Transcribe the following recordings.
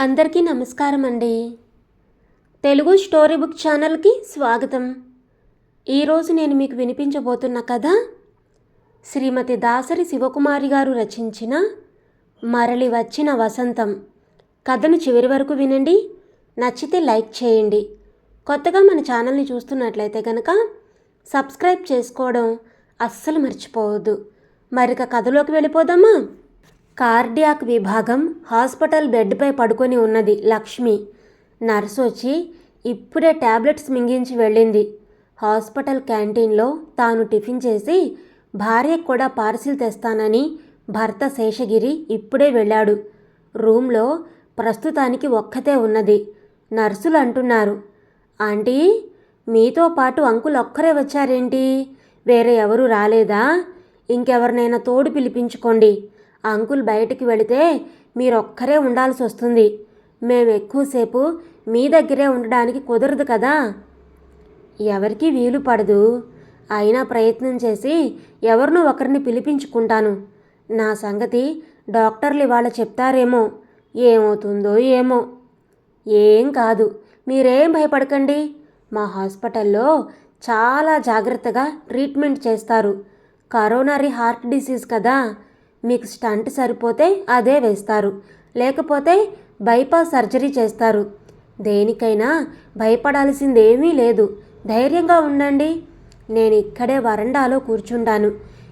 అందరికీ నమస్కారం అండి. తెలుగు స్టోరీ బుక్ ఛానల్కి స్వాగతం. ఈరోజు నేను మీకు వినిపించబోతున్న కథ శ్రీమతి దాసరి శివకుమారి గారు రచించిన మరలి వచ్చిన వసంతం. కథను చివరి వరకు వినండి. నచ్చితే లైక్ చేయండి. కొత్తగా మన ఛానల్ని చూస్తున్నట్లయితే కనుక సబ్స్క్రైబ్ చేసుకోవడం అస్సలు మర్చిపోవద్దు. మరిక కథలోకి వెళ్ళిపోదామా? కార్డియాక్ విభాగం హాస్పిటల్ బెడ్పై పడుకొని ఉన్నది లక్ష్మి. నర్సు వచ్చి ఇప్పుడే టాబ్లెట్స్ మింగించి వెళ్ళింది. హాస్పిటల్ క్యాంటీన్లో తాను టిఫిన్ చేసి భార్యకు కూడా పార్సిల్ తెస్తానని భర్త శేషగిరి ఇప్పుడే వెళ్ళాడు. రూమ్లో ప్రస్తుతానికి ఒక్కతే ఉన్నది. నర్సులు అంటున్నారు. ఆంటీ మీతో పాటు అంకుల్ ఒక్కరే వచ్చారేంటి? వేరే ఎవరు రాలేదా? ఇంకెవరినైనా తోడు పిలిపించుకోండి. అంకుల్ బయటికి వెళితే మీరొక్కరే ఉండాల్సి వస్తుంది. మేము ఎక్కువసేపు మీ దగ్గరే ఉండడానికి కుదరదు కదా. ఎవరికి వీలు పడదు. అయినా ప్రయత్నం చేసి ఎవరినో ఒకరిని పిలిపించుకుంటాను. నా సంగతి డాక్టర్లు ఇవాళ చెప్తారేమో. ఏమవుతుందో ఏమో. ఏం కాదు. మీరేం భయపడకండి. మా హాస్పిటల్లో చాలా జాగ్రత్తగా ట్రీట్మెంట్ చేస్తారు. కరోనరీ హార్ట్ డిసీజ్ కదా. మీకు స్టంట్ సరిపోతే అదే వేస్తారు. లేకపోతే బైపాస్ సర్జరీ చేస్తారు. దేనికైనా భయపడాల్సిందేమీ లేదు. ధైర్యంగా ఉండండి. నేను ఇక్కడే వరండాలో కూర్చుంటాను.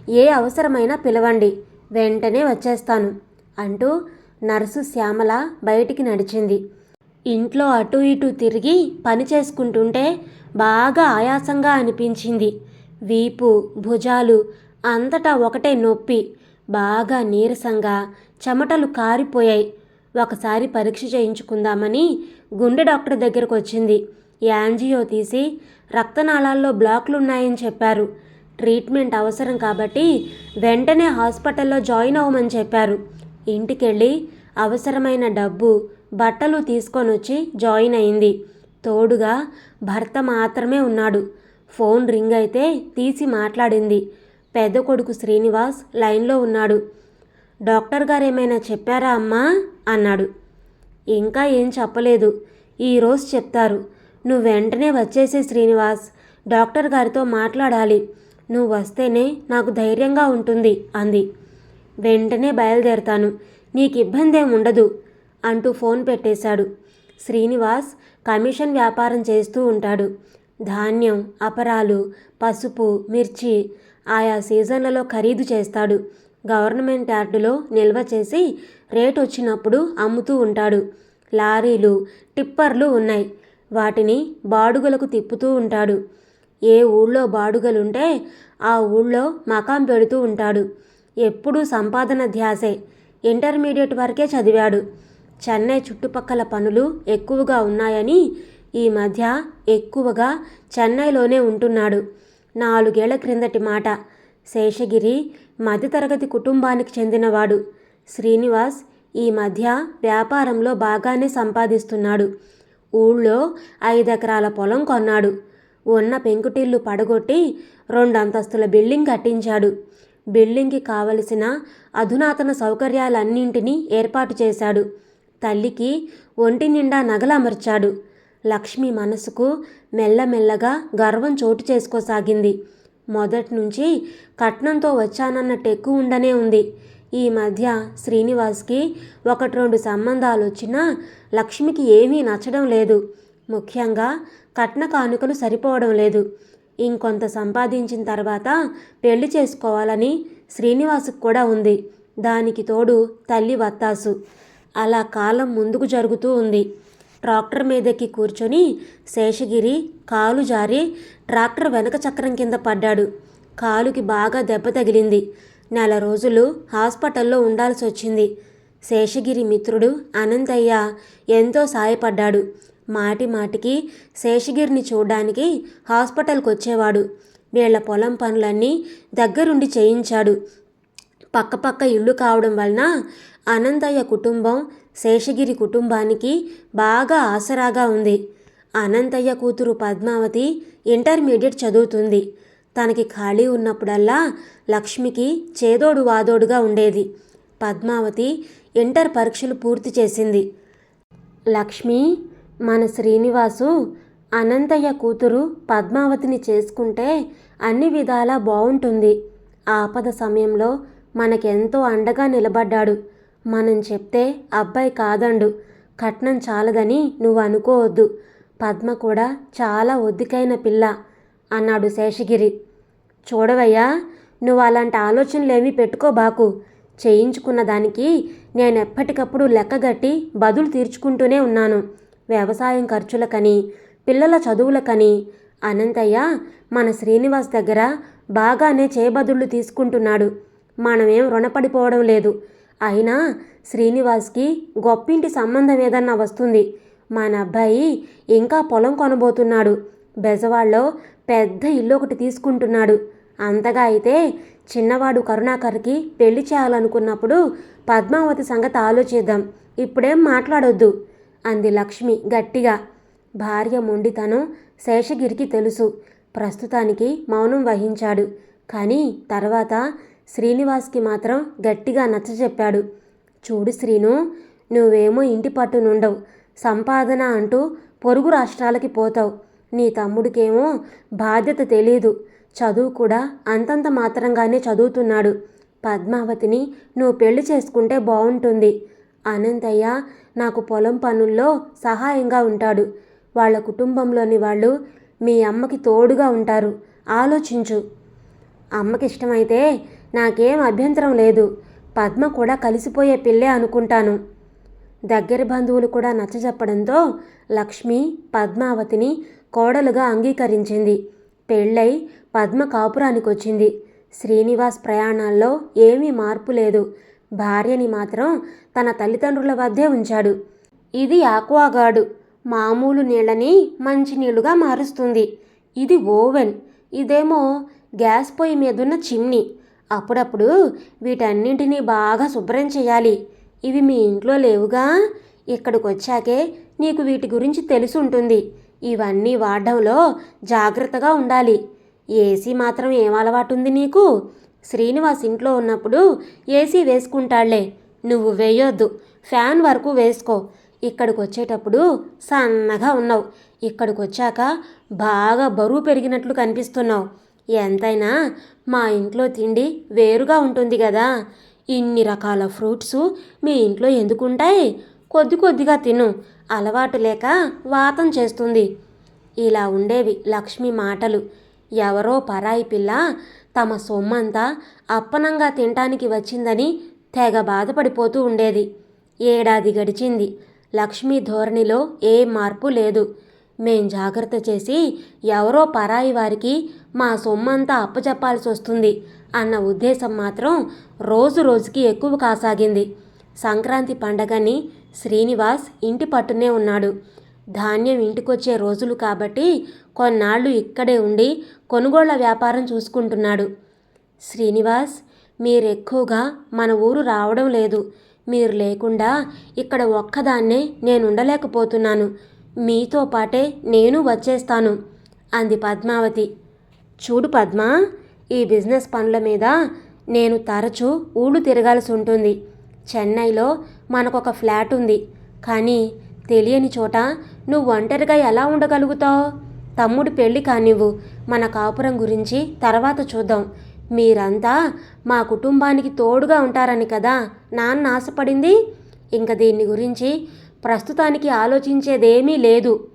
ఏ అవసరమైనా పిలవండి. వెంటనే వచ్చేస్తాను అంటూ నర్సు శ్యామల బయటికి నడిచింది. ఇంట్లో అటు ఇటు తిరిగి పని చేసుకుంటుంటే బాగా ఆయాసంగా అనిపించింది. వీపు భుజాలు అంతటా ఒకటే నొప్పి. బాగా నీరసంగా చెమటలు కారిపోయాయి. ఒకసారి పరీక్ష చేయించుకుందామని గుండె డాక్టర్ దగ్గరకు వచ్చింది. యాంజియో తీసి రక్తనాళాల్లో బ్లాక్లు ఉన్నాయని చెప్పారు. ట్రీట్మెంట్ అవసరం కాబట్టి వెంటనే హాస్పిటల్లో జాయిన్ అవ్వమని చెప్పారు. ఇంటికెళ్ళి అవసరమైన డబ్బు బట్టలు తీసుకొని వచ్చి జాయిన్ అయింది. తోడుగా భర్త మాత్రమే ఉన్నాడు. ఫోన్ రింగ్ అయితే తీసి మాట్లాడింది. పెద్ద కొడుకు శ్రీనివాస్ లైన్లో ఉన్నాడు. డాక్టర్ గారు ఏమైనా చెప్పారా అమ్మా? అన్నాడు. ఇంకా ఏం చెప్పలేదు. ఈరోజు చెప్తారు. నువ్వు వెంటనే వచ్చేసే శ్రీనివాస్. డాక్టర్ గారితో మాట్లాడాలి. నువ్వు వస్తేనే నాకు ధైర్యంగా ఉంటుంది అంది. వెంటనే బయలుదేరతాను. నీకు ఇబ్బంది ఏం ఉండదు అంటూ ఫోన్ పెట్టేశాడు. శ్రీనివాస్ కమిషన్ వ్యాపారం చేస్తూ ఉంటాడు. ధాన్యం అపరాలు పసుపు మిర్చి ఆయా సీజన్లలో ఖరీదు చేస్తాడు. గవర్నమెంట్ యార్డులో నిల్వ చేసి రేట్ వచ్చినప్పుడు అమ్ముతూ ఉంటాడు. లారీలు టిప్పర్లు ఉన్నాయి. వాటిని బాడుగలకు తిప్పుతూ ఉంటాడు. ఏ ఊళ్ళో బాడుగలుంటే ఆ ఊళ్ళో మకాం పెడుతూ ఉంటాడు. ఎప్పుడూ సంపాదన ధ్యాసే. ఇంటర్మీడియట్ వరకే చదివాడు. చెన్నై చుట్టుపక్కల పనులు ఎక్కువగా ఉన్నాయని ఈ మధ్య ఎక్కువగా చెన్నైలోనే ఉంటున్నాడు. నాలుగేళ్ళ క్రిందటి మాట. శేషగిరి మధ్యతరగతి కుటుంబానికి చెందినవాడు. శ్రీనివాస్ ఈ మధ్య వ్యాపారంలో బాగానే సంపాదిస్తున్నాడు. ఊళ్ళో ఐదెకరాల పొలం కొన్నాడు. ఉన్న పెంకుటిల్లు పడగొట్టి రెండంతస్తుల బిల్డింగ్ కట్టించాడు. బిల్డింగ్కి కావలసిన అధునాతన సౌకర్యాలన్నింటినీ ఏర్పాటు చేశాడు. తల్లికి ఒంటి నిండా నగలమర్చాడు లక్ష్మి మనసుకు మెల్లమెల్లగా గర్వం చోటు చేసుకోసాగింది. మొదటి నుంచి కట్నంతో వచ్చానన్న టెక్కు ఉండనే ఉంది. ఈ మధ్య శ్రీనివాస్కి ఒకటి రెండు సంబంధాలు వచ్చినా లక్ష్మికి ఏమీ నచ్చడం లేదు. ముఖ్యంగా కట్న కానుకలు సరిపోవడం లేదు. ఇంకొంత సంపాదించిన తర్వాత పెళ్ళి చేసుకోవాలని శ్రీనివాసుకు కూడా ఉంది. దానికి తోడు తల్లి వత్తాసు. అలా కాలం ముందుకు జరుగుతూ ఉంది. ట్రాక్టర్ మీదకి కూర్చొని శేషగిరి కాలు జారి ట్రాక్టర్ వెనక చక్రం కింద పడ్డాడు. కాలుకి బాగా దెబ్బ తగిలింది. నెల రోజులు హాస్పిటల్లో ఉండాల్సి వచ్చింది. శేషగిరి మిత్రుడు అనంతయ్య ఎంతో సాయపడ్డాడు. మాటి మాటికి శేషగిరిని చూడడానికి హాస్పిటల్కి వచ్చేవాడు వీళ్ళ పొలం పనులన్నీ దగ్గరుండి చేయించాడు. పక్కపక్క ఇల్లు కావడం వలన అనంతయ్య కుటుంబం శేషగిరి కుటుంబానికి బాగా ఆసరాగా ఉంది. అనంతయ్య కూతురు పద్మావతి ఇంటర్మీడియట్ చదువుతుంది. తనకి ఖాళీ ఉన్నప్పుడల్లా లక్ష్మికి చేదోడు వాదోడుగా ఉండేది. పద్మావతి ఇంటర్ పరీక్షలు పూర్తి చేసింది. లక్ష్మి మన శ్రీనివాసు అనంతయ్య కూతురు పద్మావతిని చేసుకుంటే అన్ని విధాలా బాగుంటుంది ఆపద సమయంలో మనకెంతో అండగా నిలబడ్డాడు. మనం చెప్తే అబ్బాయి కాదండు. కట్నం చాలదని నువ్వు అనుకోవద్దు. పద్మ కూడా చాలా ఒద్దికైన పిల్ల అన్నాడు శేషగిరి. చూడవయ్యా నువ్వు అలాంటి ఆలోచనలేమీ పెట్టుకోబాకు చేయించుకున్న దానికి నేను ఎప్పటికప్పుడు లెక్కగట్టి బదులు తీర్చుకుంటూనే ఉన్నాను. వ్యవసాయం ఖర్చులకని పిల్లల చదువులకని. అనంతయ్య మన శ్రీనివాస్ దగ్గర బాగానే చేయబదులు తీసుకుంటున్నాడు. మనమేం రుణపడిపోవడం లేదు. అయినా శ్రీనివాస్కి గొప్పింటి సంబంధం ఏదన్నా వస్తుంది. మన అబ్బాయి ఇంకా పొలం కొనబోతున్నాడు. బెజవాడలో పెద్ద ఇల్లు ఒకటి తీసుకుంటున్నాడు. అంతగా అయితే చిన్నవాడు కరుణాకర్కి పెళ్ళి చేయాలనుకున్నప్పుడు పద్మావతి సంగతి ఆలోచిద్దాం. ఇప్పుడేం మాట్లాడొద్దు అంది లక్ష్మి గట్టిగా. భార్య మొండితనం శేషగిరికి తెలుసు. ప్రస్తుతానికి మౌనం వహించాడు. కానీ తర్వాత శ్రీనివాస్కి మాత్రం గట్టిగా నచ్చజెప్పాడు చూడు శ్రీను నువ్వేమో ఇంటి పట్టునుండవు. సంపాదన అంటూ పొరుగు రాష్ట్రాలకి పోతావు. నీ తమ్ముడికేమో బాధ్యత తెలియదు చదువు కూడా అంతంత మాత్రంగానే చదువుతున్నాడు. పద్మావతిని నువ్వు పెళ్ళి చేసుకుంటే బాగుంటుంది అనంతయ్య నాకు పొలం పనుల్లో సహాయంగా ఉంటాడు. వాళ్ళ కుటుంబంలోని వాళ్ళు మీ అమ్మకి తోడుగా ఉంటారు. ఆలోచించు. అమ్మకి ఇష్టమైతే నాకేం అభ్యంతరం లేదు. పద్మ కూడా కలిసిపోయే పిల్లే అనుకుంటాను. దగ్గర బంధువులు కూడా నచ్చజెప్పడంతో లక్ష్మి పద్మావతిని కోడలుగా అంగీకరించింది. పెళ్ళై పద్మ కాపురానికి వచ్చింది శ్రీనివాస్ ప్రయాణాల్లో ఏమీ మార్పు లేదు. భార్యని మాత్రం తన తల్లిదండ్రుల వద్దే ఉంచాడు. ఇది ఆక్వాగార్డు మామూలు నీళ్ళని మంచినీళ్ళుగా మారుస్తుంది. ఇది ఓవెన్. ఇదేమో గ్యాస్ పొయ్యి మీదున్న చిమ్నీ. అప్పుడప్పుడు వీటన్నింటినీ బాగా శుభ్రం చేయాలి. ఇవి మీ ఇంట్లో లేవుగా? ఇక్కడికి వచ్చాకే నీకు వీటి గురించి తెలిసి ఉంటుంది ఇవన్నీ వాడడంలో జాగ్రత్తగా ఉండాలి. ఏసీ మాత్రం ఏం అలవాటు ఉంది నీకు? శ్రీనివాస్ ఇంట్లో ఉన్నప్పుడు ఏసీ వేసుకుంటాళ్ళే. నువ్వు వేయొద్దు. ఫ్యాన్ వరకు వేసుకో. ఇక్కడికి వచ్చేటప్పుడు సన్నగా ఉన్నావు. ఇక్కడికి వచ్చాక బాగా బరువు పెరిగినట్లు కనిపిస్తున్నావు. ఎంతైనా మా ఇంట్లో తిండి వేరుగా ఉంటుంది కదా ఇన్ని రకాల ఫ్రూట్స్ మీ ఇంట్లో ఎందుకుంటాయి? కొద్ది కొద్దిగా తిను. అలవాటు లేక వాతం చేస్తుంది. ఇలా ఉండేవి లక్ష్మి మాటలు. ఎవరో పరాయి పిల్ల తమ సొమ్మంతా అప్పనంగా తినటానికి వచ్చిందని తెగ బాధపడిపోతూ ఉండేది. ఏడాది గడిచింది. లక్ష్మి ధోరణిలో ఏ మార్పు లేదు. మేం జాగ్రత్త చేసి ఎవరో పరాయి వారికి మా సొమ్మంతా అప్పచెప్పాల్సి వస్తుంది అన్న ఉద్దేశం మాత్రం రోజు రోజుకి ఎక్కువ కాసాగింది. సంక్రాంతి పండగని శ్రీనివాస్ ఇంటి పట్టునే ఉన్నాడు. ధాన్యం ఇంటికొచ్చే రోజులు కాబట్టి కొన్నాళ్ళు ఇక్కడే ఉండి కొనుగోళ్ళ వ్యాపారం చూసుకుంటున్నాడు. శ్రీనివాస్ మీరెక్కువగా మన ఊరు రావడం లేదు. మీరు లేకుండా ఇక్కడ ఒక్కదాన్నే నేను ఉండలేకపోతున్నాను మీతో పాటే నేను వచ్చేస్తాను అంది పద్మావతి. చూడు పద్మ ఈ బిజినెస్ పనుల మీద నేను తరచూ ఊళ్ళు తిరగాల్సి ఉంటుంది. చెన్నైలో మనకొక ఫ్లాట్ ఉంది కానీ తెలియని చోట నువ్వు ఒంటరిగా ఎలా ఉండగలుగుతావు? తమ్ముడు పెళ్ళి కానివ్వు మన కాపురం గురించి తర్వాత చూద్దాం. మీరంతా మా కుటుంబానికి తోడుగా ఉంటారని కదా నాన్న ఆశపడింది? ఇంక దీన్ని గురించి ప్రస్తుతానికి ఆలోచించేదేమీ లేదు.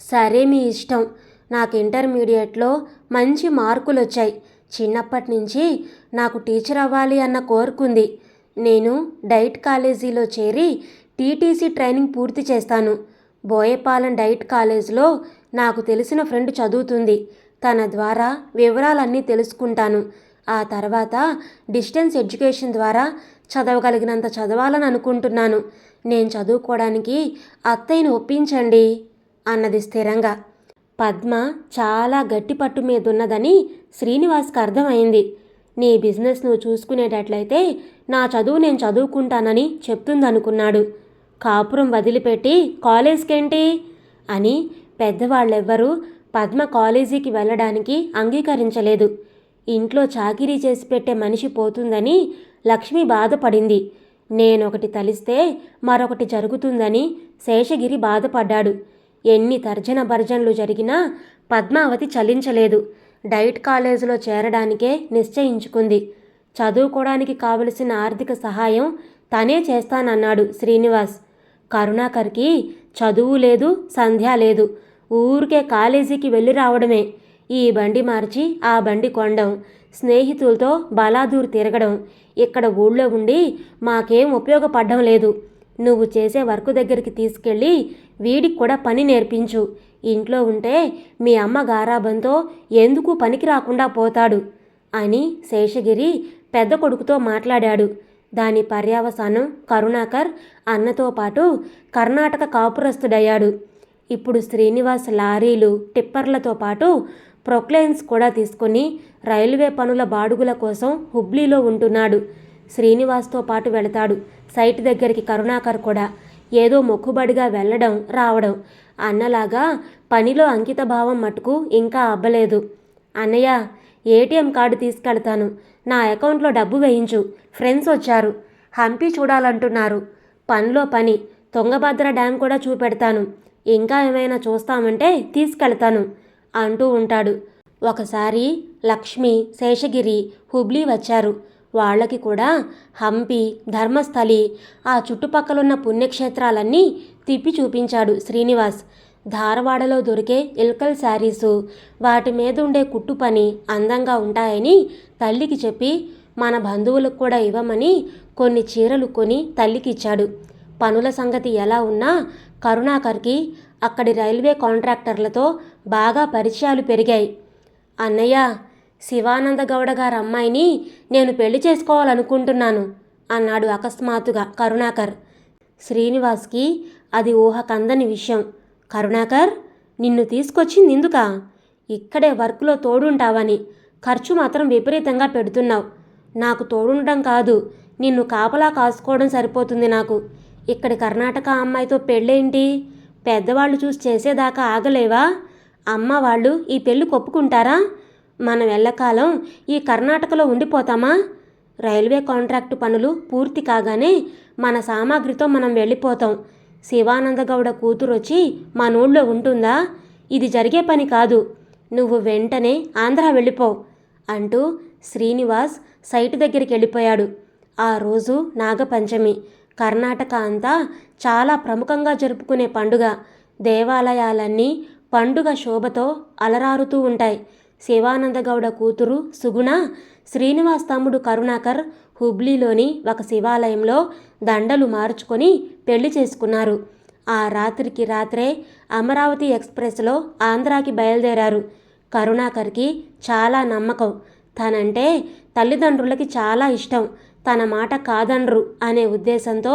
సరే మీ ఇష్టం. నాకు ఇంటర్మీడియట్లో మంచి మార్కులు వచ్చాయి చిన్నప్పటి నుంచి నాకు టీచర్ అవ్వాలి అన్న కోరుకుంది. నేను డైట్ కాలేజీలో చేరి టీటీసీ ట్రైనింగ్ పూర్తి చేస్తాను. బోయపాలెం డైట్ కాలేజ్లో నాకు తెలిసిన ఫ్రెండ్ చదువుతుంది. తన ద్వారా వివరాలన్నీ తెలుసుకుంటాను. ఆ తర్వాత డిస్టెన్స్ ఎడ్యుకేషన్ ద్వారా చదవగలిగినంత చదవాలని అనుకుంటున్నాను నేను చదువుకోవడానికి అత్తయ్యను ఒప్పించండి అన్నది స్థిరంగా. పద్మ చాలా గట్టి పట్టు మీదున్నదని శ్రీనివాస్కి అర్థమైంది. నీ బిజినెస్ నువ్వు చూసుకునేటట్లయితే నా చదువు నేను చదువుకుంటానని చెప్తుందనుకున్నాడు. కాపురం వదిలిపెట్టి కాలేజ్కేంటి? అని పెద్దవాళ్ళెవ్వరూ పద్మ కాలేజీకి వెళ్ళడానికి అంగీకరించలేదు. ఇంట్లో చాకిరీ చేసి పెట్టే మనిషి పోతుందని లక్ష్మి బాధపడింది. నేనొకటి తలిస్తే మరొకటి జరుగుతుందని శేషగిరి బాధపడ్డాడు. ఎన్ని తర్జన భర్జనలు జరిగినా పద్మావతి చలించలేదు. డైట్ కాలేజీలో చేరడానికే నిశ్చయించుకుంది. చదువుకోవడానికి కావలసిన ఆర్థిక సహాయం తనే చేస్తానన్నాడు శ్రీనివాస్. కరుణాకర్కి చదువు లేదు సంధ్య లేదు. ఊరికే కాలేజీకి వెళ్ళి రావడమే. ఈ బండి మార్చి ఆ బండి కొండం. స్నేహితులతో బలాదూర్ తిరగడం. ఇక్కడ ఊళ్ళో ఉండి మాకేం ఉపయోగపడడం లేదు. నువ్వు చేసే వర్క్ దగ్గరికి తీసుకెళ్ళి వీడికి కూడా పని నేర్పించు. ఇంట్లో ఉంటే మీ అమ్మ గారాబంతో ఎందుకు పనికి రాకుండా పోతాడు? అని శేషగిరి పెద్ద కొడుకుతో మాట్లాడాడు. దాని పర్యావసానం కరుణాకర్ అన్నతో పాటు కర్ణాటక కాపురస్తుడయ్యాడు. ఇప్పుడు శ్రీనివాస్ లారీలు టిప్పర్లతో పాటు ప్రొక్లైన్స్ కూడా తీసుకొని రైల్వే పనుల బాడుగుల కోసం హుబ్లీలో ఉంటున్నాడు. శ్రీనివాస్తో పాటు వెళతాడు. సైట్ దగ్గరికి కరుణాకర్ కూడా. ఏదో మొక్కుబడిగా వెళ్ళడం రావడం. అన్నలాగా పనిలో అంకిత భావం మటుకు ఇంకా అబ్బలేదు. అన్నయ్య ఏటీఎం కార్డు తీసుకెళ్తాను. నా అకౌంట్లో డబ్బు వేయించు. ఫ్రెండ్స్ వచ్చారు. హంపి చూడాలంటున్నారు. పనిలో పని. తుంగభద్ర డ్యామ్ కూడా చూపెడతాను. ఇంకా ఏమైనా చూస్తామంటే తీసుకెళ్తాను. అంటూ ఉంటాడు. ఒకసారి లక్ష్మి శేషగిరి హుబ్లీ వచ్చారు. వాళ్ళకి కూడా హంపి ధర్మస్థలి ఆ చుట్టుపక్కలున్న పుణ్యక్షేత్రాలన్నీ తిప్పి చూపించాడు శ్రీనివాస్. ధారవాడలో దొరికే ఇల్కల్ శారీసు వాటి మీద ఉండే కుట్టు పని అందంగా ఉంటాయని తల్లికి చెప్పి మన బంధువులకు కూడా ఇవ్వమని కొన్ని చీరలు కొని తల్లికి ఇచ్చాడు. పనుల సంగతి ఎలా ఉన్నా కరుణాకర్కి అక్కడి రైల్వే కాంట్రాక్టర్లతో బాగా పరిచయాలు పెరిగాయి. అన్నయ్య శివానంద గౌడ గారి అమ్మాయిని నేను పెళ్ళి చేసుకోవాలనుకుంటున్నాను అన్నాడు అకస్మాత్తుగా కరుణాకర్. శ్రీనివాస్కి అది ఊహ కందని విషయం. కరుణాకర్ నిన్ను తీసుకొచ్చింది ఎందుకా? ఇక్కడే వర్క్లో తోడుంటావని. ఖర్చు మాత్రం విపరీతంగా పెడుతున్నావు. నాకు తోడుండడం కాదు నిన్ను కాపలా కాసుకోవడం సరిపోతుంది నాకు. ఇక్కడ కర్ణాటక అమ్మాయితో పెళ్ళేంటి? పెద్దవాళ్ళు చూసి చేసేదాకా ఆగలేవా? అమ్మ వాళ్ళు ఈ పెళ్ళి కొప్పుకుంటారా? మనం ఎల్లకాలం ఈ కర్ణాటకలో ఉండిపోతామా? రైల్వే కాంట్రాక్టు పనులు పూర్తి కాగానే మన సామాగ్రితో మనం వెళ్ళిపోతాం. శివానందగౌడ కూతురు వచ్చి మా నూళ్ళో ఉంటుందా? ఇది జరిగే పని కాదు. నువ్వు వెంటనే ఆంధ్ర వెళ్ళిపో అంటూ శ్రీనివాస్ సైటు దగ్గరికి వెళ్ళిపోయాడు. ఆ రోజు నాగపంచమి. కర్ణాటక అంతా చాలా ప్రముఖంగా జరుపుకునే పండుగ. దేవాలయాలన్నీ పండుగ శోభతో అలరారుతూ ఉంటాయి. శివానందగౌడ కూతురు సుగుణ శ్రీనివాస్ తమ్ముడు కరుణాకర్ హుబ్లీలోని ఒక శివాలయంలో దండలు మార్చుకొని పెళ్ళి చేసుకున్నారు. ఆ రాత్రికి రాత్రే అమరావతి ఎక్స్ప్రెస్లో ఆంధ్రాకి బయలుదేరారు. కరుణాకర్కి చాలా నమ్మకం. తనంటే తల్లిదండ్రులకి చాలా ఇష్టం. తన మాట కాదనరు అనే ఉద్దేశంతో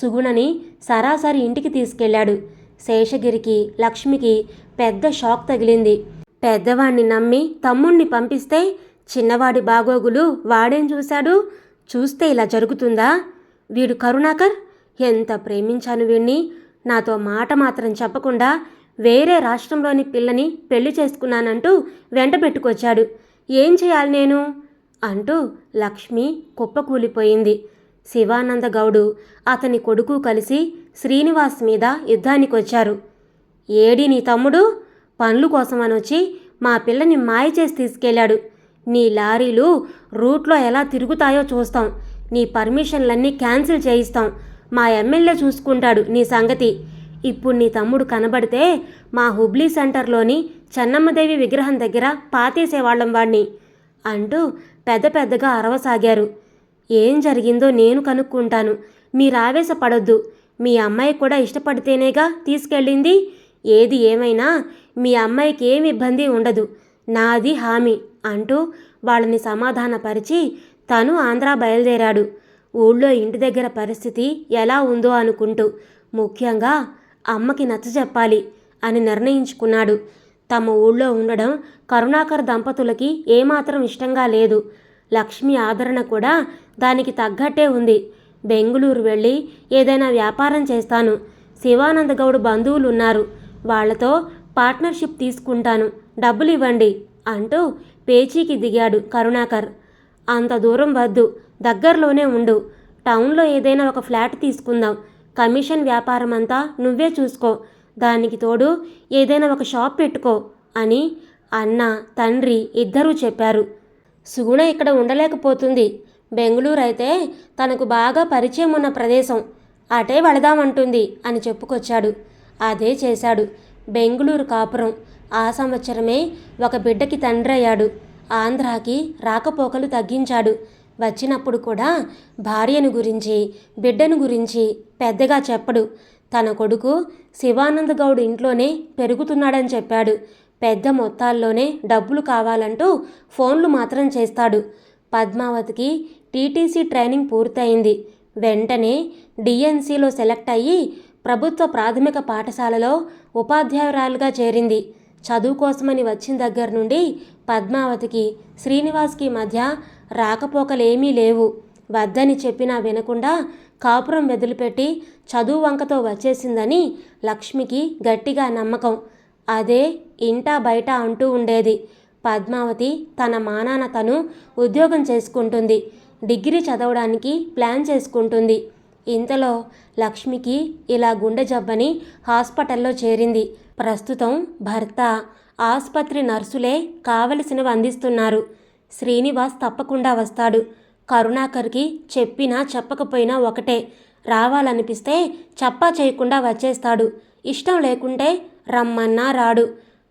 సుగుణని సరాసరి ఇంటికి తీసుకెళ్ళాడు. శేషగిరికి లక్ష్మికి పెద్ద షాక్ తగిలింది. పెద్దవాణ్ణి నమ్మి తమ్ముణ్ణి పంపిస్తే చిన్నవాడి బాగోగులు వాడేం చూశాడు? చూస్తే ఇలా జరుగుతుందా? వీడు కరుణాకర్? ఎంత ప్రేమించాను వీణ్ణి. నాతో మాట మాత్రం చెప్పకుండా వేరే రాష్ట్రంలోని పిల్లని పెళ్ళి చేసుకున్నానంటూ వెంట పెట్టుకొచ్చాడు. ఏం చేయాలి నేను? అంటూ లక్ష్మి కుప్పకూలిపోయింది. శివానంద గౌడు అతని కొడుకు కలిసి శ్రీనివాస్ మీద యుద్ధానికి వచ్చారు ఏడి నీ తమ్ముడు? పండ్లు కోసమనొచ్చి మా పిల్లని మాయ చేసి తీసుకెళ్ళాడు. నీ లారీలు రూట్లో ఎలా తిరుగుతాయో చూస్తాం. నీ పర్మిషన్లన్నీ క్యాన్సిల్ చేయిస్తాం. మా ఎమ్మెల్యే చూసుకుంటాడు నీ సంగతి. ఇప్పుడు నీ తమ్ముడు కనబడితే మా హుబ్లీ సెంటర్లోని చెన్నమ్మదేవి విగ్రహం దగ్గర పాతేసేవాళ్ళం వాడిని అంటూ పెద్ద పెద్దగా అరవసాగారు. ఏం జరిగిందో నేను కనుక్కుంటాను. మీరు ఆవేశపడొద్దు మీ అమ్మాయి కూడా ఇష్టపడితేనేగా తీసుకెళ్ళింది. ఏది ఏమైనా మీ అమ్మాయికి ఏమి ఇబ్బంది ఉండదు. నాది హామీ అంటూ వాళ్ళని సమాధానపరిచి తను ఆంధ్ర బయలుదేరాడు. ఊళ్ళో ఇంటి దగ్గర పరిస్థితి ఎలా ఉందో అనుకుంటూ ముఖ్యంగా అమ్మకి నచ్చ చెప్పాలి అని నిర్ణయించుకున్నాడు. తమ ఊళ్ళో ఉండడం కరుణాకర్ దంపతులకి ఏమాత్రం ఇష్టంగా లేదు. లక్ష్మి ఆదరణ కూడా దానికి తగ్గట్టే ఉంది. బెంగుళూరు వెళ్ళి ఏదైనా వ్యాపారం చేస్తాను. శివానంద గౌడ్ బంధువులు ఉన్నారు వాళ్ళతో పార్ట్నర్షిప్ తీసుకుంటాను. డబ్బులు ఇవ్వండి అంటూ పేచీకి దిగాడు కరుణాకర్. అంత దూరం వద్దు. దగ్గరలోనే ఉండు. టౌన్లో ఏదైనా ఒక ఫ్లాట్ తీసుకుందాం. కమిషన్ వ్యాపారం అంతా నువ్వే చూసుకో. దానికి తోడు ఏదైనా ఒక షాప్ పెట్టుకో అని అన్న తండ్రి ఇద్దరూ చెప్పారు. సుగుణ ఇక్కడ ఉండలేకపోతుంది. బెంగళూరు అయితే తనకు బాగా పరిచయం ఉన్న ప్రదేశం. అటే వెళదామంటుంది అని చెప్పుకొచ్చాడు. అదే చేశాడు. బెంగళూరు కాపురం. ఆ సంవత్సరమే ఒక బిడ్డకి తండ్రి అయ్యాడు. ఆంధ్రాకి రాకపోకలు తగ్గించాడు. వచ్చినప్పుడు కూడా భార్యను గురించి బిడ్డను గురించి పెద్దగా చెప్పడు. తన కొడుకు శివానంద గౌడ్ ఇంట్లోనే పెరుగుతున్నాడని చెప్పాడు. పెద్ద మొత్తాల్లోనే డబ్బులు కావాలంటూ ఫోన్లు మాత్రం చేస్తాడు. పద్మావతికి టీటీసీ ట్రైనింగ్ పూర్తయింది. వెంటనే డిఎన్సీలో సెలెక్ట్ అయ్యి ప్రభుత్వ ప్రాథమిక పాఠశాలలో ఉపాధ్యాయురాలుగా చేరింది. చదువు కోసమని వచ్చిన దగ్గర నుండి పద్మావతికి శ్రీనివాస్కి మధ్య రాకపోకలేమీ లేవు. వద్దని చెప్పినా వినకుండా కాపురం వదిలిపెట్టి చదువు వంకతో వచ్చేసిందని లక్ష్మికి గట్టిగా నమ్మకం. అదే ఇంటా బయట అంటూ ఉండేది. పద్మావతి తన మానాన తను ఉద్యోగం చేసుకుంటుంది. డిగ్రీ చదవడానికి ప్లాన్ చేసుకుంటుంది. ఇంతలో లక్ష్మికి ఇలా గుండె జబ్బని హాస్పిటల్లో చేరింది. ప్రస్తుతం భర్త ఆసుపత్రి నర్సులే కావలసినవి అందిస్తున్నారు. శ్రీనివాస్ తప్పకుండా వస్తాడు. కరుణాకర్కి చెప్పినా చెప్పకపోయినా ఒకటే. రావాలనిపిస్తే చప్పా చేయకుండా వచ్చేస్తాడు. ఇష్టం లేకుంటే రమ్మన్నా రాడు.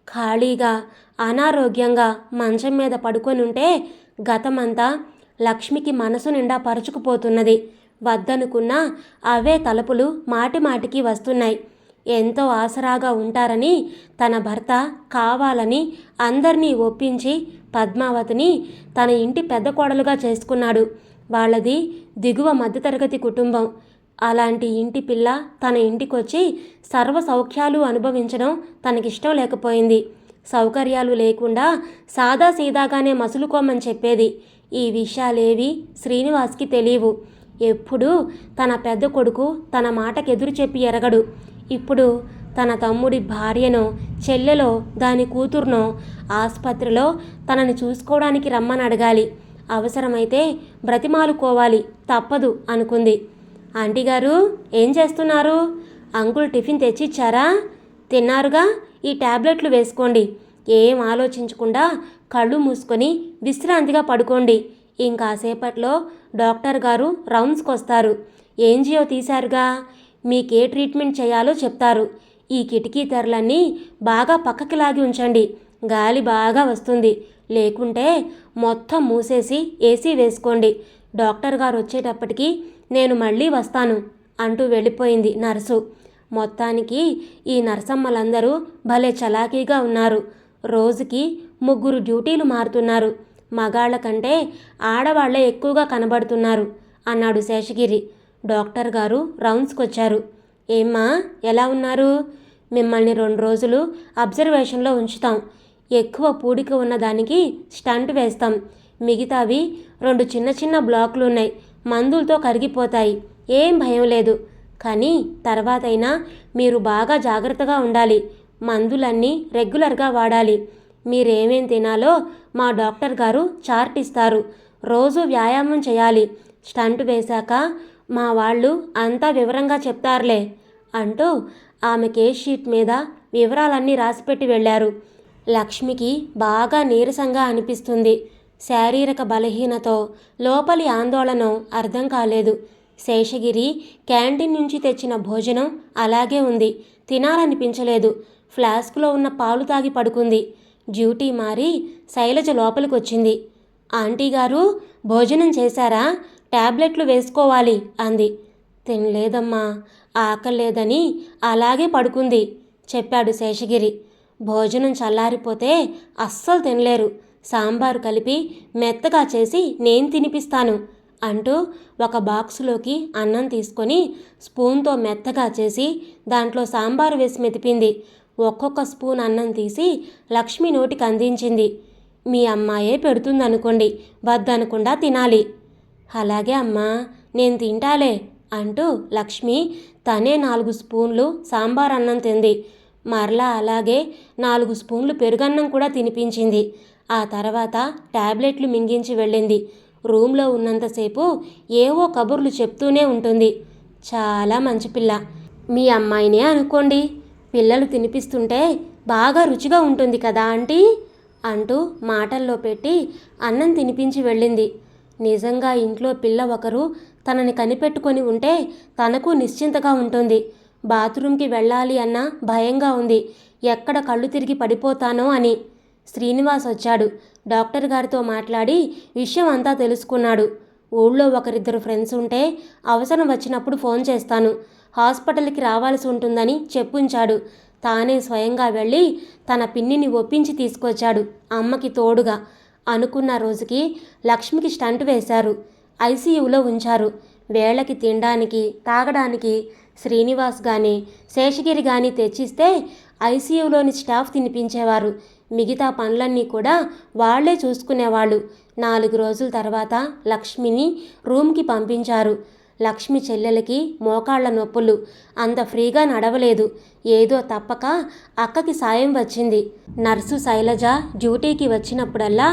ఖాళీగా అనారోగ్యంగా మంచం మీద పడుకొని ఉంటే గతమంతా లక్ష్మికి మనసు నిండా పరుచుకుపోతున్నది. వద్దనుకున్నా అవే తలుపులు మాటిమాటికి వస్తున్నాయి. ఎంతో ఆసరాగా ఉంటారని తన భర్త కావాలని అందరినీ ఒప్పించి పద్మావతిని తన ఇంటి పెద్ద కోడలుగా చేసుకున్నాడు. వాళ్ళది దిగువ మధ్యతరగతి కుటుంబం. అలాంటి ఇంటి పిల్ల తన ఇంటికొచ్చి సర్వ సౌఖ్యాలు అనుభవించడం తనకిష్టం లేకపోయింది. సౌకర్యాలు లేకుండా సాదా సీదాగానే మసులుకోమని చెప్పేది. ఈ విషయాలేవి శ్రీనివాస్కి తెలియవు. ఎప్పుడూ తన పెద్ద కొడుకు తన మాటకు ఎదురు చెప్పి ఎరగడు. ఇప్పుడు తన తమ్ముడి భార్యనో చెల్లెలో దాని కూతుర్నో ఆసుపత్రిలో తనని చూసుకోవడానికి రమ్మని అడగాలి. అవసరమైతే బ్రతిమాలుకోవాలి. తప్పదు అనుకుంది. ఆంటీ గారు ఏం చేస్తున్నారు? అంకుల్ టిఫిన్ తెచ్చిచ్చారా? తిన్నారుగా? ఈ టాబ్లెట్లు వేసుకోండి. ఏం ఆలోచించకుండా కళ్ళు మూసుకొని విశ్రాంతిగా పడుకోండి. ఇంకాసేపట్లో డాక్టర్ గారు రౌండ్స్కి వస్తారు ఏంజియో తీశారుగా? మీకు ఏ ట్రీట్మెంట్ చేయాలో చెప్తారు. ఈ కిటికీ తెరలన్నీ బాగా పక్కకి లాగి ఉంచండి. గాలి బాగా వస్తుంది. లేకుంటే మొత్తం మూసేసి ఏసీ వేసుకోండి. డాక్టర్ గారు వచ్చేటప్పటికి నేను మళ్ళీ వస్తాను అంటూ వెళ్ళిపోయింది నర్సు. మొత్తానికి ఈ నర్సమ్మలందరూ భలే చలాకీగా ఉన్నారు. రోజుకి ముగ్గురు డ్యూటీలు మారుతున్నారు. మగాళ్ళ కంటే ఆడవాళ్ళే ఎక్కువగా కనబడుతున్నారు అన్నాడు శేషగిరి. డాక్టర్ గారు రౌండ్స్కి వచ్చారు ఏమ్మా ఎలా ఉన్నారు? మిమ్మల్ని రెండు రోజులు అబ్జర్వేషన్లో ఉంచుతాం. ఎక్కువ పూడిక ఉన్న దానికి స్టంట్ వేస్తాం. మిగతావి రెండు చిన్న చిన్న బ్లాక్లు ఉన్నాయి మందులతో కరిగిపోతాయి. ఏం భయం లేదు. కానీ తర్వాతైనా మీరు బాగా జాగ్రత్తగా ఉండాలి. మందులన్నీ రెగ్యులర్గా వాడాలి. మీరేమేం తినాలో మా డాక్టర్ గారు చార్ట్ ఇస్తారు. రోజు వ్యాయామం చేయాలి. స్టంట్ వేశాక మా వాళ్ళు అంతా వివరంగా చెప్తారులే అంటూ ఆమె కేస్ షీట్ మీద వివరాలన్నీ రాసిపెట్టి వెళ్ళారు. లక్ష్మికి బాగా నీరసంగా అనిపిస్తుంది. శారీరక బలహీనతో లోపలి ఆందోళన అర్థం కాలేదు. శేషగిరి క్యాంటీన్ నుంచి తెచ్చిన భోజనం అలాగే ఉంది. తినాలనిపించలేదు. ఫ్లాస్క్లో ఉన్న పాలు తాగి పడుకుంది. డ్యూటీ మారి శైలజ లోపలికి వచ్చింది ఆంటీ గారు భోజనం చేశారా? టాబ్లెట్లు వేసుకోవాలి అంది. తినలేదమ్మా ఆకలేదని అలాగే పడుకుంది చెప్పాడు శేషగిరి. భోజనం చల్లారిపోతే అస్సలు తినలేరు. సాంబారు కలిపి మెత్తగా చేసి నేను తినిపిస్తాను అంటూ ఒక బాక్సులోకి అన్నం తీసుకొని స్పూన్తో మెత్తగా చేసి దాంట్లో సాంబారు వేసి మెతిపింది ఒక్కొక్క స్పూన్ అన్నం తీసి లక్ష్మి నోటికి అందించింది. మీ అమ్మాయే పెడుతుందనుకోండి వద్దనకుండా తినాలి. అలాగే అమ్మా నేను తింటాలే అంటూ లక్ష్మి తనే నాలుగు స్పూన్లు సాంబార్ అన్నం తింది. మరలా అలాగే నాలుగు స్పూన్లు పెరుగన్నం కూడా తినిపించింది. ఆ తర్వాత టాబ్లెట్లు మింగించి వెళ్ళింది. రూమ్లో ఉన్నంతసేపు ఏవో కబుర్లు చెప్తూనే ఉంటుంది. చాలా మంచి పిల్ల. మీ అమ్మాయినే అనుకోండి. పిల్లలు తినిపిస్తుంటే బాగా రుచిగా ఉంటుంది కదా ఆంటీ? అంటూ మాటల్లో పెట్టి అన్నం తినిపించి వెళ్ళింది. నిజంగా ఇంట్లో పిల్ల ఒకరు తనని కనిపెట్టుకొని ఉంటే తనకు నిశ్చింతగా ఉంటుంది. బాత్రూమ్కి వెళ్ళాలి అన్న భయంగా ఉంది. ఎక్కడ కళ్ళు తిరిగి పడిపోతానో అని. శ్రీనివాస్ వచ్చాడు. డాక్టర్ గారితో మాట్లాడి విషయం అంతా తెలుసుకున్నాడు. ఊళ్ళో ఒకరిద్దరు ఫ్రెండ్స్ ఉంటే అవసరం వచ్చినప్పుడు ఫోన్ చేస్తాను. హాస్పిటల్కి రావాల్సి ఉంటుందని చెప్పుంచాడు. తానే స్వయంగా వెళ్ళి తన పిన్నిని ఒప్పించి తీసుకొచ్చాడు అమ్మకి తోడుగా. అనుకున్న రోజుకి లక్ష్మికి స్టంట్ వేశారు. ఐసీయూలో ఉంచారు. వేళకి తినడానికి తాగడానికి శ్రీనివాస్ కానీ శేషగిరి కానీ తెచ్చిస్తే ఐసీయూలోని స్టాఫ్ తినిపించేవారు. మిగతా పనులన్నీ కూడా వాళ్ళే చూసుకునేవాళ్ళు నాలుగు రోజుల తర్వాత లక్ష్మిని రూమ్కి పంపించారు. లక్ష్మి చెల్లెలకి మోకాళ్ళ నొప్పులు. అంత ఫ్రీగా నడవలేదు. ఏదో తప్పక అక్కకి సాయం వచ్చింది. నర్సు శైలజ డ్యూటీకి వచ్చినప్పుడల్లా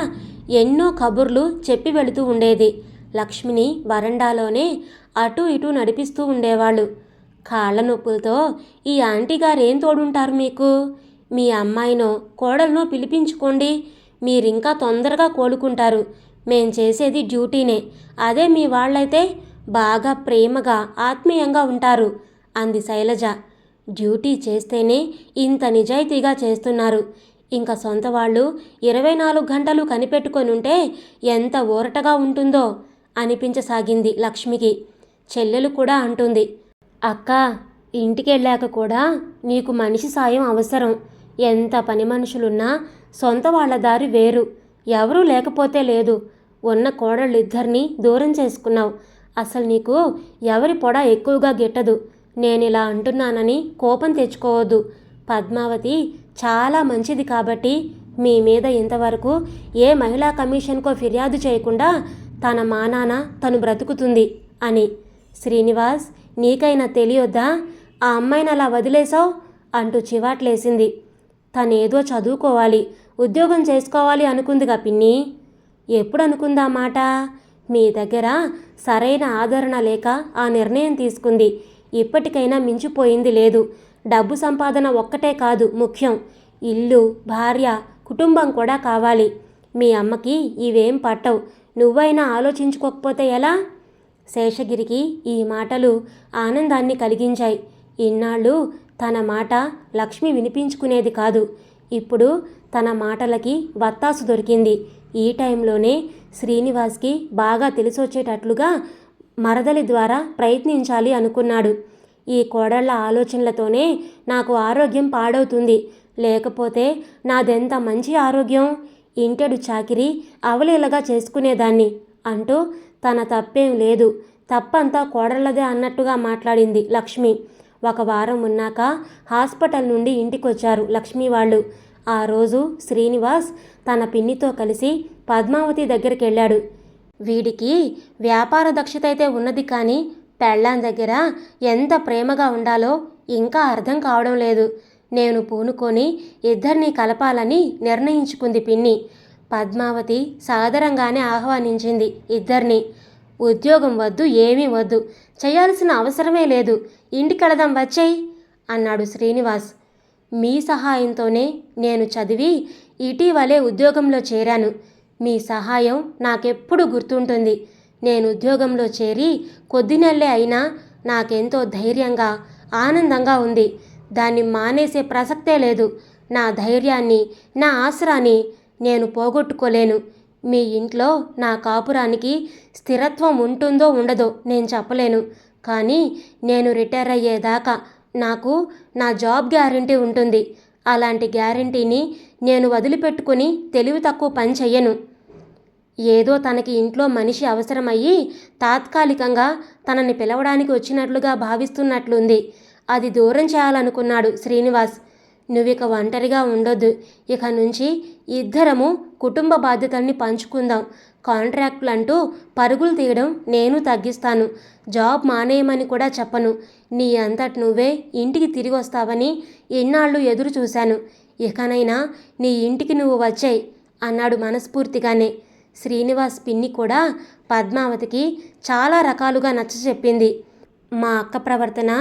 ఎన్నో కబుర్లు చెప్పి వెళుతూ ఉండేది. లక్ష్మిని వరండాలోనే అటు ఇటు నడిపిస్తూ ఉండేవాళ్ళు కాళ్ళ నొప్పులతో ఈ ఆంటీ గారేం తోడుంటారు మీకు? మీ అమ్మాయినో కోడలనో పిలిపించుకోండి. మీరింకా తొందరగా కోలుకుంటారు. మేం చేసేది డ్యూటీనే. అదే మీ వాళ్ళైతే బాగా ప్రేమగా ఆత్మీయంగా ఉంటారు. అంది శైలజ. డ్యూటీ చేస్తేనే ఇంత నిజాయితీగా చేస్తున్నారు. ఇంకా సొంత వాళ్ళు ఇరవై నాలుగు గంటలు కనిపెట్టుకొని ఉంటే ఎంత ఊరటగా ఉంటుందో అనిపించసాగింది లక్ష్మికి. చెల్లెలు కూడా అంటుంది. అక్క ఇంటికి వెళ్ళాక కూడా నీకు మనిషి సాయం అవసరం. ఎంత పని మనుషులున్నా సొంత వాళ్ళ దారి వేరు. ఎవరూ లేకపోతే లేదు. ఉన్న కోడళ్ళిద్దరినీ దూరం చేసుకున్నావు. అసలు నీకు ఎవరి పొడ ఎక్కువగా గిట్టదు. నేను ఇలా అంటున్నానని కోపం తెచ్చుకోవద్దు. పద్మావతి చాలా మంచిది కాబట్టి మీ మీద ఇంతవరకు ఏ మహిళా కమిషన్కో ఫిర్యాదు చేయకుండా తన మానాన తను బ్రతుకుతుంది అని. శ్రీనివాస్ నీకైనా తెలియొద్దా? ఆ అమ్మాయిని అలా వదిలేసావు అంటూ చివాట్లేసింది. తనేదో చదువుకోవాలి ఉద్యోగం చేసుకోవాలి అనుకుందిగా పిన్ని. ఎప్పుడు అనుకుందా మాట? మీ దగ్గర సరైన ఆదరణ లేక ఆ నిర్ణయం తీసుకుంది. ఇప్పటికైనా మించిపోయింది లేదు. డబ్బు సంపాదన ఒక్కటే కాదు ముఖ్యం. ఇల్లు భార్య కుటుంబం కూడా కావాలి. మీ అమ్మకి ఇవేం పట్టవు. నువ్వైనా ఆలోచించుకోకపోతే ఎలా? శేషగిరికి ఈ మాటలు ఆనందాన్ని కలిగించాయి. ఇన్నాళ్ళు తన మాట లక్ష్మి వినిపించుకునేది కాదు. ఇప్పుడు తన మాటలకి వత్తాసు దొరికింది. ఈ టైంలోనే శ్రీనివాస్కి బాగా తెలిసొచ్చేటట్లుగా మరదలి ద్వారా ప్రయత్నించాలి అనుకున్నాడు. ఈ కోడళ్ళ ఆలోచనలతోనే నాకు ఆరోగ్యం పాడవుతుంది. లేకపోతే నాదెంత మంచి ఆరోగ్యం? ఇంటెడు చాకిరి అవలీలగా చేసుకునేదాన్ని అంటూ తన తప్పేం లేదు. తప్పంతా కోడళ్ళదే అన్నట్టుగా మాట్లాడింది లక్ష్మి. ఒక వారం ఉన్నాక హాస్పిటల్ నుండి ఇంటికొచ్చారు లక్ష్మి వాళ్ళు. ఆ రోజు శ్రీనివాస్ తన పిన్నితో కలిసి పద్మావతి దగ్గరికి వెళ్ళాడు వీడికి వ్యాపార దక్షత అయితే ఉన్నది కానీ పెళ్ళాం దగ్గర ఎంత ప్రేమగా ఉండాలో ఇంకా అర్థం కావడం లేదు. నేను పూనుకొని ఇద్దరినీ కలపాలని నిర్ణయించుకుంది పిన్ని. పద్మావతి సాదరంగానే ఆహ్వానించింది ఇద్దరిని. ఉద్యోగం వద్దు ఏమీ వద్దు. చేయాల్సిన అవసరమే లేదు. ఇంటికెళదాం వచ్చేయి అన్నాడు శ్రీనివాస్. మీ సహాయంతోనే నేను చదివి ఇటీవలే ఉద్యోగంలో చేరాను. మీ సహాయం నాకెప్పుడు గుర్తుంటుంది. నేను ఉద్యోగంలో చేరి కొద్ది నెలలే అయినా నాకెంతో ధైర్యంగా ఆనందంగా ఉంది. దాన్ని మానేసే ప్రసక్తే లేదు. నా ధైర్యాన్ని నా ఆసరాన్ని నేను పోగొట్టుకోలేను. మీ ఇంట్లో నా కాపురానికి స్థిరత్వం ఉంటుందో ఉండదో నేను చెప్పలేను. కానీ నేను రిటైర్ అయ్యేదాకా నాకు నా జాబ్ గ్యారంటీ ఉంటుంది. అలాంటి గ్యారంటీని నేను వదిలిపెట్టుకుని తెలివి తక్కువ పని చెయ్యను. ఏదో తనకి ఇంట్లో మనిషి అవసరమయ్యి తాత్కాలికంగా తనని పిలవడానికి వచ్చినట్లుగా భావిస్తున్నట్లుంది. అది దూరం చేయాలనుకున్నాడు శ్రీనివాస్. నువ్విక ఒంటరిగా ఉండొద్దు. ఇక నుంచి ఇద్దరము కుటుంబ బాధ్యతల్ని పంచుకుందాం. కాంట్రాక్టులు అంటూ పరుగులు తీయడం నేను తగ్గిస్తాను. జాబ్ మానేయమని కూడా చెప్పను. నీ అంతట నువ్వే ఇంటికి తిరిగి వస్తావని ఇన్నాళ్ళు ఎదురు చూశాను. ఇకనైనా నీ ఇంటికి నువ్వు వచ్చాయి అన్నాడు మనస్ఫూర్తిగానే. శ్రీనివాస్ పిన్ని కూడా పద్మావతికి చాలా రకాలుగా నచ్చ చెప్పింది మా అక్క ప్రవర్తన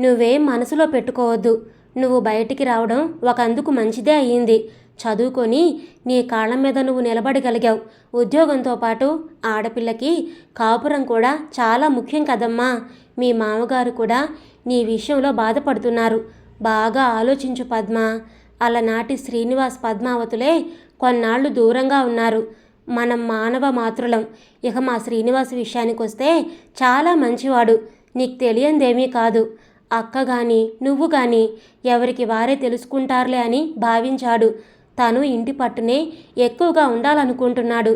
నువ్వేం మనసులో పెట్టుకోవద్దు. నువ్వు బయటికి రావడం ఒక అందుకు మంచిదే అయ్యింది. చదువుకొని నీ కాళ్ళ మీద నువ్వు నిలబడగలిగావు. ఉద్యోగంతో పాటు ఆడపిల్లకి కాపురం కూడా చాలా ముఖ్యం కదమ్మా. మీ మామగారు కూడా నీ విషయంలో బాధపడుతున్నారు. బాగా ఆలోచించు పద్మ. అలనాటి శ్రీనివాస్ పద్మావతులే కొన్నాళ్ళు దూరంగా ఉన్నారు. మనం మానవ మాతృలం. ఇక మా శ్రీనివాస్ విషయానికి వస్తే చాలా మంచివాడు. నీకు తెలియందేమీ కాదు. అక్క గాని నువ్వు గాని ఎవరికి వారే తెలుసుకుంటారులే అని భావించాడు. తను ఇంటి పట్టునే ఎక్కువగా ఉండాలనుకుంటున్నాడు.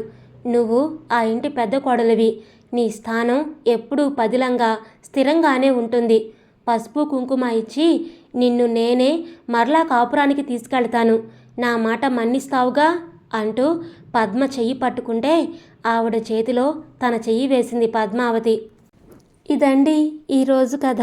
నువ్వు ఆ ఇంటి పెద్ద కొడలివి. నీ స్థానం ఎప్పుడూ పదిలంగా స్థిరంగానే ఉంటుంది. పసుపు కుంకుమ ఇచ్చి నిన్ను నేనే మరలా కాపురానికి తీసుకెళ్తాను. నా మాట మన్నిస్తావుగా? అంటూ పద్మ చెయ్యి పట్టుకుంటే ఆవిడ చేతిలో తన చెయ్యి వేసింది పద్మావతి. ఇదండి ఈరోజు కథ.